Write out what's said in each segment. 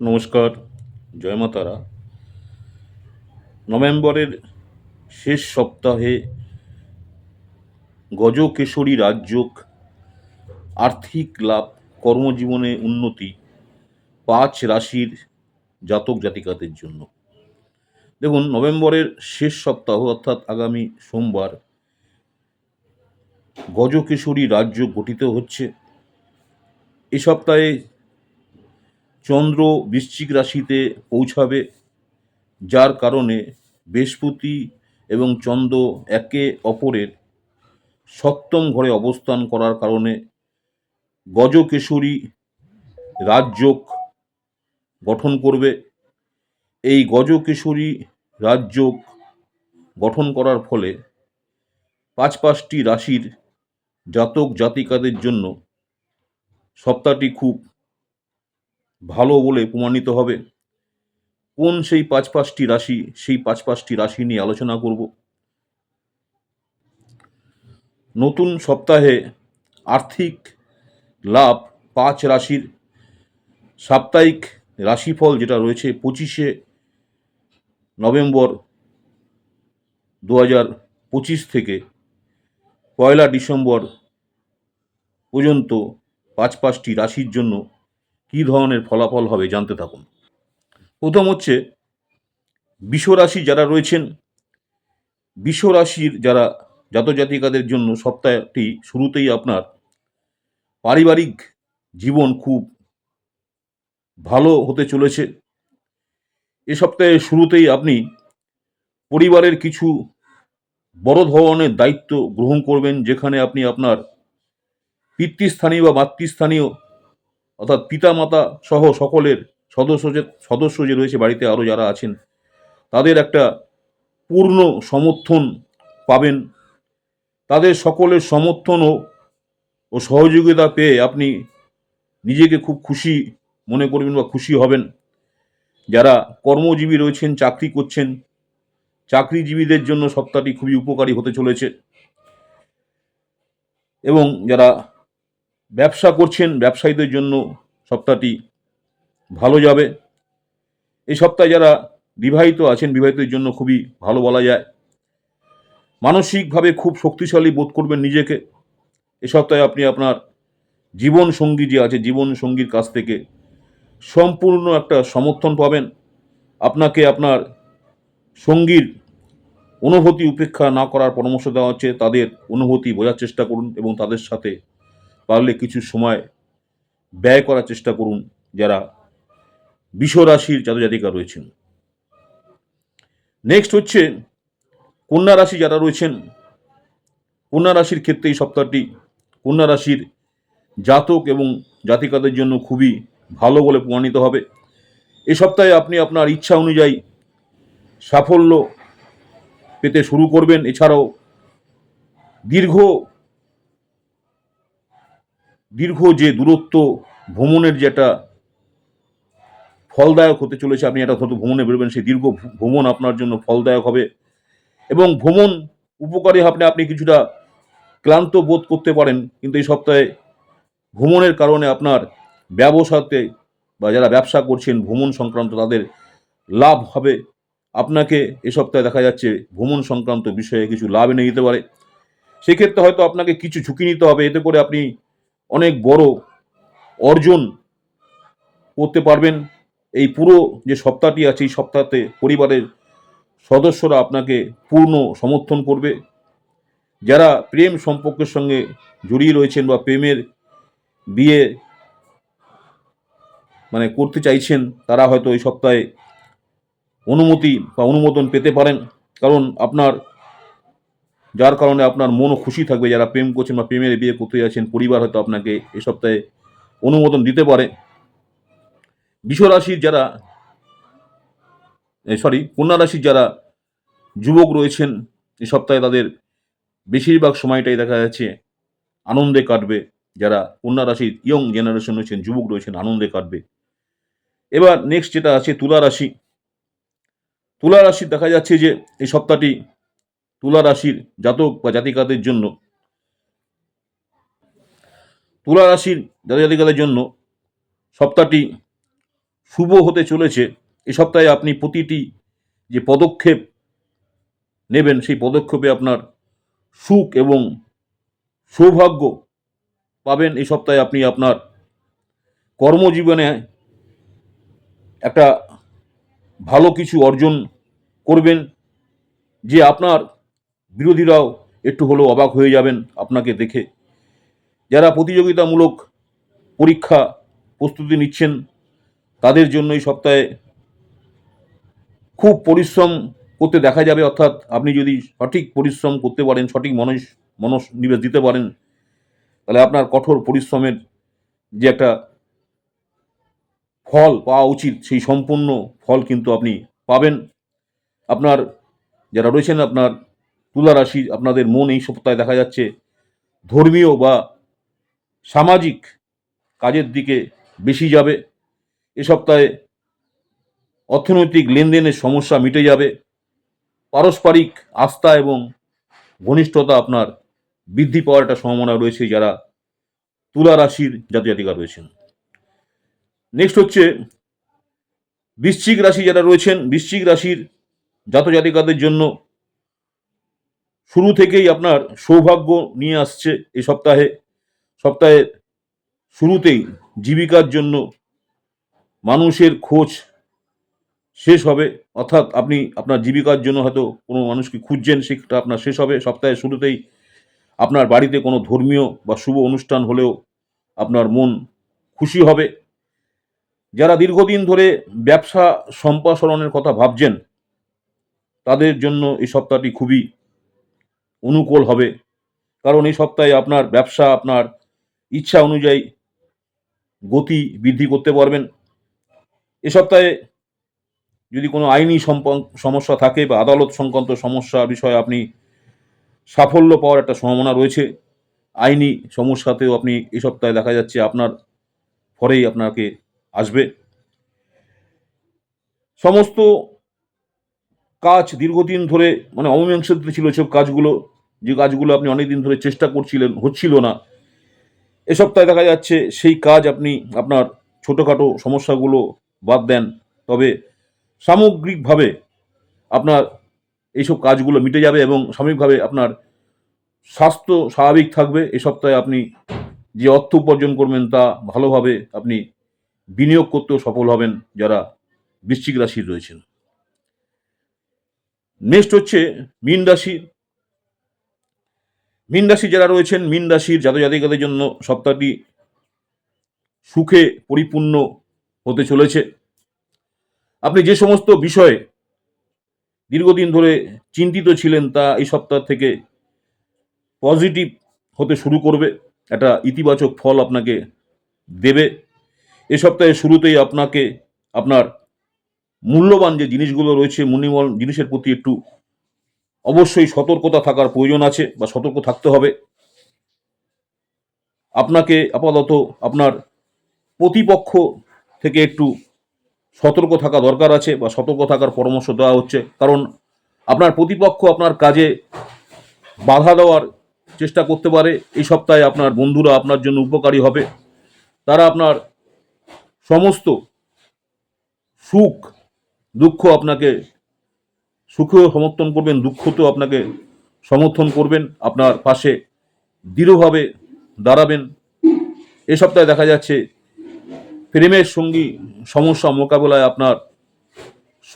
নমস্কার, জয় মা নভেম্বরের শেষ সপ্তাহে গজকেশরী রাজযোগ আর্থিক লাভ, কর্মজীবনে উন্নতি পাঁচ রাশির জাতক জাতিকাদের জন্য। দেখুন, নভেম্বরের শেষ সপ্তাহ অর্থাৎ আগামী সোমবার গজকেশরী রাজ্য গঠিত হচ্ছে। এ সপ্তাহে চন্দ্র বৃশ্চিক রাশিতে পৌঁছাবে, যার কারণে বৃহস্পতি এবং চন্দ্র একে অপরের সপ্তম ঘরে অবস্থান করার কারণে গজকেশরী রাজযোগ গঠন করবে। এই গজকেশরী রাজযোগ গঠন করার ফলে পাঁচ পাঁচটি রাশির জাতক জাতিকাদের জন্য সপ্তাহটি খুব ভালো বলে প্রমাণিত হবে। কোন সেই পাঁচ পাঁচটি রাশি, সেই পাঁচ পাঁচটি রাশি নিয়ে আলোচনা করব। নতুন সপ্তাহে আর্থিক লাভ পাঁচ রাশির সাপ্তাহিক রাশিফল যেটা রয়েছে পঁচিশে নভেম্বর দু হাজার পঁচিশ থেকে পয়লা ডিসেম্বর পর্যন্ত পাঁচ পাঁচটি রাশির জন্য কী ধরনের ফলাফল হবে জানতে থাকুন। প্রথম হচ্ছে, বিশ্বরাশি যারা রয়েছেন, বিশ্বরাশির যারা জাতজাতিকাদের জন্য সপ্তাহটি শুরুতেই আপনার পারিবারিক জীবন খুব ভালো হতে চলেছে। এ সপ্তাহের শুরুতেই আপনি পরিবারের কিছু বড় ধরনের দায়িত্ব গ্রহণ করবেন, যেখানে আপনি আপনার পিতৃস্থানীয় বা মাতৃস্থানীয় অর্থাৎ পিতা মাতা সহ সকলের সদস্য যে সদস্য যে রয়েছে বাড়িতে আরও যারা আছেন, তাদের একটা পূর্ণ সমর্থন পাবেন। তাদের সকলের সমর্থন ও সহযোগিতা পেয়ে আপনি নিজেকে খুব খুশি মনে করবেন বা খুশি হবেন। যারা কর্মজীবী রয়েছেন, চাকরি করছেন, চাকরিজীবীদের জন্য সপ্তাহটি খুবই উপকারী হতে চলেছে। এবং যারা ব্যবসা করছেন ব্যবসায়ীদের জন্য সপ্তাহটি ভালো যাবে। এই সপ্তাহে যারা বিবাহিত আছেন বিবাহিতের জন্য খুবই ভালো বলা যায়। মানসিকভাবে খুব শক্তিশালী বোধ করবেন নিজেকে। এ সপ্তাহে আপনি আপনার জীবন সঙ্গী যে আছে জীবন সঙ্গীর কাছ থেকে সম্পূর্ণ একটা সমর্থন পাবেন। আপনাকে আপনার সঙ্গীর অনুভূতি উপেক্ষা না করার পরামর্শ দেওয়া হচ্ছে। তাদের অনুভূতি বোঝার চেষ্টা করুন এবং তাদের সাথে পারলে কিছু সময় ব্যয় করার চেষ্টা করুন যারা বিশ্বরাশির জাতজাতিকা রয়েছেন। নেক্সট হচ্ছে কন্যা রাশি যারা রয়েছেন, কন্যা রাশির ক্ষেত্রে এই সপ্তাহটি কন্যা রাশির জাতক এবং জাতিকাদের জন্য খুবই ভালো বলে প্রমাণিত হবে। এ সপ্তাহে আপনি আপনার ইচ্ছা অনুযায়ী সাফল্য পেতে শুরু করবেন। এছাড়াও দীর্ঘ দীর্ঘ যে দূরত্ব ভ্রমণের যেটা ফলদায়ক হতে চলেছে, আপনি একটা হয়তো ভ্রমণে বেরোবেন, সেই দীর্ঘ ভ্রমণ আপনার জন্য ফলদায়ক হবে। এবং ভ্রমণ উপকারী আপনি আপনি কিছুটা ক্লান্ত বোধ করতে পারেন, কিন্তু এই সপ্তাহে ভ্রমণের কারণে আপনার ব্যবসাতে বা যারা ব্যবসা করছেন ভ্রমণ সংক্রান্ত তাদের লাভ হবে। আপনাকে এ সপ্তাহে দেখা যাচ্ছে ভ্রমণ সংক্রান্ত বিষয়ে কিছু লাভ এনে দিতে পারে। সেক্ষেত্রে হয়তো আপনাকে কিছু ঝুঁকি নিতে হবে, এতে করে আপনি অনেক বড় অর্জন করতে পারবেন। এই পুরো যে সপ্তাহটি আছে, এই সপ্তাহতে পরিবারের সদস্যরা আপনাকে পূর্ণ সমর্থন করবে। যারা প্রেম সম্পর্কের সঙ্গে জড়িয়ে রয়েছেন বা প্রেমের বিয়ে মানে করতে চাইছেন, তারা হয়তো এই সপ্তাহে অনুমতি বা অনুমোদন পেতে পারেন। কারণ আপনার যার কারণে আপনার মনও খুশি থাকবে যারা প্রেম করছেন বা প্রেমের বিয়ে করতে যাচ্ছেন, পরিবার হয়তো আপনাকে এ সপ্তাহে অনুমোদন দিতে পারে। বিশ্বরাশির যারা সরি কন্যা রাশির যারা যুবক রয়েছেন, এ সপ্তাহে তাদের বেশিরভাগ সময়টাই দেখা যাচ্ছে আনন্দে কাটবে। যারা কন্যা রাশির ইয়ং জেনারেশন রয়েছেন, যুবক রয়েছেন, আনন্দে কাটবে। এবার নেক্সট যেটা আছে তুলা রাশি। তুলা রাশির দেখা যাচ্ছে যে এই সপ্তাহটি তুলা রাশির জাতক বা জাতিকাদের জন্য, তুলা রাশির জাতক জাতিকাদের জন্য সপ্তাহটি শুভ হতে চলেছে। এ সপ্তাহে আপনি প্রতিটি যে পদক্ষেপ নেবেন, সেই পদক্ষেপে আপনার সুখ এবং সৌভাগ্য পাবেন। এই সপ্তাহে আপনি আপনার কর্মজীবনে একটা ভালো কিছু অর্জন করবেন, যে আপনার বিরোধীরাও একটু হলেও অবাক হয়ে যাবেন আপনাকে দেখে। যারা প্রতিযোগিতামূলক পরীক্ষা প্রস্তুতি নিচ্ছেন, তাদের জন্য এই সপ্তাহে খুব পরিশ্রম করতে দেখা যাবে। অর্থাৎ আপনি যদি সঠিক পরিশ্রম করতে পারেন, সঠিক মনস, মনোনিবেশ দিতে পারেন, তাহলে আপনার কঠোর পরিশ্রমের যে একটা ফল পাওয়া উচিত, সেই সম্পূর্ণ ফল কিন্তু আপনি পাবেন। আপনার যারা রয়েছেন, আপনার তুলা রাশি আপনাদের মন এই সপ্তাহে দেখা যাচ্ছে ধর্মীয় বা সামাজিক কাজের দিকে বেশি যাবে। এ সপ্তাহে অর্থনৈতিক লেনদেনের সমস্যা মিটে যাবে। পারস্পরিক আস্থা এবং ঘনিষ্ঠতা আপনার বৃদ্ধি পাওয়ার একটা সম্ভাবনা রয়েছে যারা তুলা রাশির জাতীয় জাতিকা রয়েছেন। নেক্সট হচ্ছে বৃশ্চিক রাশি যারা রয়েছেন, বৃশ্চিক রাশির জাতক জাতিকাদের জন্য শুরু থেকেই আপনার সৌভাগ্য নিয়ে আসছে এই সপ্তাহে। সপ্তাহের শুরুতেই জীবিকার জন্য মানুষের খোঁজ শেষ হবে। অর্থাৎ আপনি আপনার জীবিকার জন্য হয়তো কোনো মানুষকে খুঁজছেন, সেটা আপনার শেষ হবে। সপ্তাহের শুরুতেই আপনার বাড়িতে কোনো ধর্মীয় বা শুভ অনুষ্ঠান হলেও আপনার মন খুশি হবে। যারা দীর্ঘদিন ধরে ব্যবসা সম্প্রসারণের কথা ভাবছেন, তাদের জন্য এই সপ্তাহটি খুবই অনুকূল হবে। কারণ এই সপ্তাহে আপনার ব্যবসা, আপনার ইচ্ছা অনুযায়ী গতি বৃদ্ধি করতে পারবেন। এ সপ্তাহে যদি কোনো আইনি সমস্যা থাকে বা আদালত সংক্রান্ত সমস্যা বিষয়ে আপনি সাফল্য পাওয়ার একটা সম্ভাবনা রয়েছে, আইনি সমস্যাতেও আপনি এই সপ্তাহে দেখা যাচ্ছে আপনার ফরেই আপনাকে আসবে। সমস্ত কাজ দীর্ঘদিন ধরে মানে অমীমাংসিত ছিল সব কাজগুলো, যে কাজগুলো আপনি অনেকদিন ধরে চেষ্টা করছিলেন, হচ্ছিল না। এ সপ্তাহে দেখা যাচ্ছে সেই কাজ আপনি আপনার ছোটোখাটো সমস্যাগুলো বাদ দেন। তবে সামগ্রিকভাবে আপনার এইসব কাজগুলো মিটে যাবে এবং সাময়িকভাবে আপনার স্বাস্থ্য স্বাভাবিক থাকবে। এ সপ্তাহে আপনি যে অর্থ উপার্জন করবেন তা ভালোভাবে আপনি বিনিয়োগ করতেও সফল হবেন যারা বৃশ্চিক রাশির রয়েছেন। নেক্সট হচ্ছে মীন রাশি। মীন রাশি যারা রয়েছেন, মীন রাশির জাতক জাতিকাদের জন্য সপ্তাহটি সুখে পরিপূর্ণ হতে চলেছে। আপনি যে সমস্ত বিষয়ে দীর্ঘদিন ধরে চিন্তিত ছিলেন, তা এই সপ্তাহ থেকে পজিটিভ হতে শুরু করবে। একটা ইতিবাচক ফল আপনাকে দেবে। এ সপ্তাহের শুরুতেই আপনাকে আপনার মূল্যবান যে জিনিসগুলো রয়েছে মূল্যবান জিনিসের প্রতি একটু অবশ্যই সতর্কতা থাকার প্রয়োজন আছে বা সতর্ক থাকতে হবে। আপনাকে আপাতত আপনার প্রতিপক্ষ থেকে একটু সতর্ক থাকা দরকার আছে বা সতর্ক থাকার পরামর্শ দেওয়া হচ্ছে। কারণ আপনার প্রতিপক্ষ আপনার কাজে বাধা দেওয়ার চেষ্টা করতে পারে। এই সপ্তাহে আপনার বন্ধুরা আপনার জন্য উপকারী হবে। তারা আপনার সমস্ত সুখ দুঃখ আপনাকে সুখেও সমর্থন করবেন, দুঃখতেও আপনাকে সমর্থন করবেন, আপনার পাশে দৃঢ়ভাবে দাঁড়াবেন। এ সপ্তাহে দেখা যাচ্ছে প্রেমের সঙ্গী সমস্যা মোকাবেলায় আপনার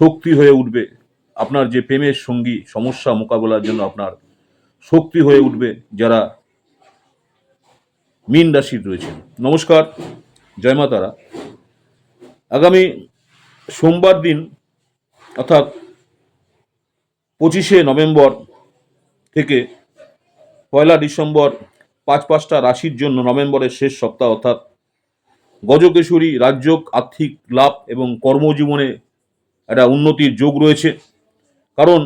শক্তি হয়ে উঠবে। আপনার যে প্রেমের সঙ্গী সমস্যা মোকাবেলার জন্য আপনার শক্তি হয়ে উঠবে যারা মীন রাশির রয়েছেন। নমস্কার, জয় মা তারা। আগামী সোমবার দিন অর্থাৎ পঁচিশে নভেম্বর থেকে পয়লা ডিসেম্বর পাঁচ পাঁচটা রাশির জন্য নভেম্বরের শেষ সপ্তাহ, অর্থাৎ গজকেশরী রাজ্যক আর্থিক লাভ এবং কর্মজীবনে একটা উন্নতির যোগ রয়েছে। কারণ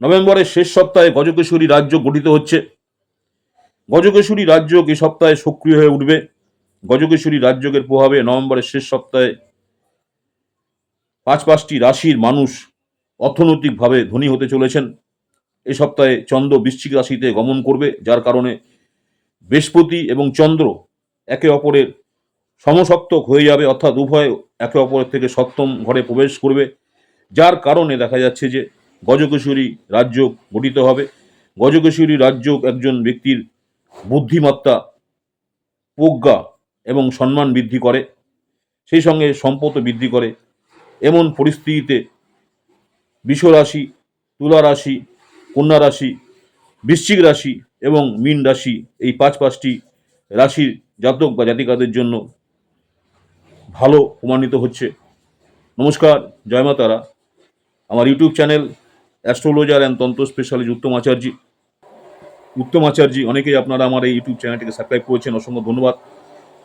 নভেম্বরের শেষ সপ্তাহে গজকেশরী রাজ্য গঠিত হচ্ছে। গজকেশরী রাজ্যক এই সপ্তাহে সক্রিয় হয়ে উঠবে। গজকেশরী রাজ্যকের প্রভাবে নভেম্বরের শেষ সপ্তাহে পাঁচ পাঁচটি রাশির মানুষ অর্থনৈতিকভাবে ধনী হতে চলেছেন। এ সপ্তাহে চন্দ্র বৃশ্চিক রাশিতে গমন করবে, যার কারণে বৃহস্পতি এবং চন্দ্র একে অপরের সমসপ্তক হয়ে যাবে, অর্থাৎ উভয় একে অপরের থেকে সপ্তম ঘরে প্রবেশ করবে। যার কারণে দেখা যাচ্ছে যে গজকেশরী রাজ্য গঠিত হবে। গজকেশরী রাজ্য একজন ব্যক্তির বুদ্ধিমত্তা, প্রজ্ঞা এবং সম্মান বৃদ্ধি করে। সেই সঙ্গে সম্পদ বৃদ্ধি করে। এমন পরিস্থিতিতে বিশ্বরাশি তুলা রাশি কন্যা রাশি বৃশ্চিক রাশি এবং মীন রাশি এই পাঁচ পাঁচটি রাশির জাতক বা জাতিকাদের জন্য ভালো প্রমাণিত হচ্ছে। নমস্কার, জয় মা তারা। আমার YouTube channel astrologer and tantra specialist Uttam Acharya. Uttam Acharya, অনেকেই আপনারা আমার এই ইউটিউব চ্যানেলটিকে সাবস্ক্রাইব করেছেন, অসংখ্য ধন্যবাদ।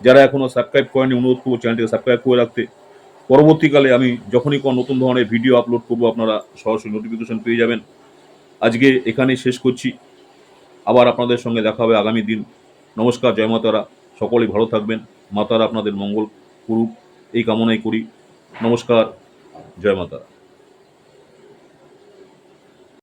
যারা এখনও সাবস্ক্রাইব করেনি অনুরোধ করব চ্যানেলটিকে সাবস্ক্রাইব করে রাখতে। পরবর্তীকালে আমি যখনই কোনো নতুন ধরনের ভিডিও আপলোড করব, আপনারা সরাসরি নোটিফিকেশন পেয়ে যাবেন। আজকে এখানে শেষ করছি। আবার আপনাদের সঙ্গে দেখা হবে আগামী দিন। নমস্কার, জয় মাতারা। সকলেই ভালো থাকবেন। মাতারা আপনাদের মঙ্গল করুক। এই কামনাই করি। নমস্কার, জয় মাতারা।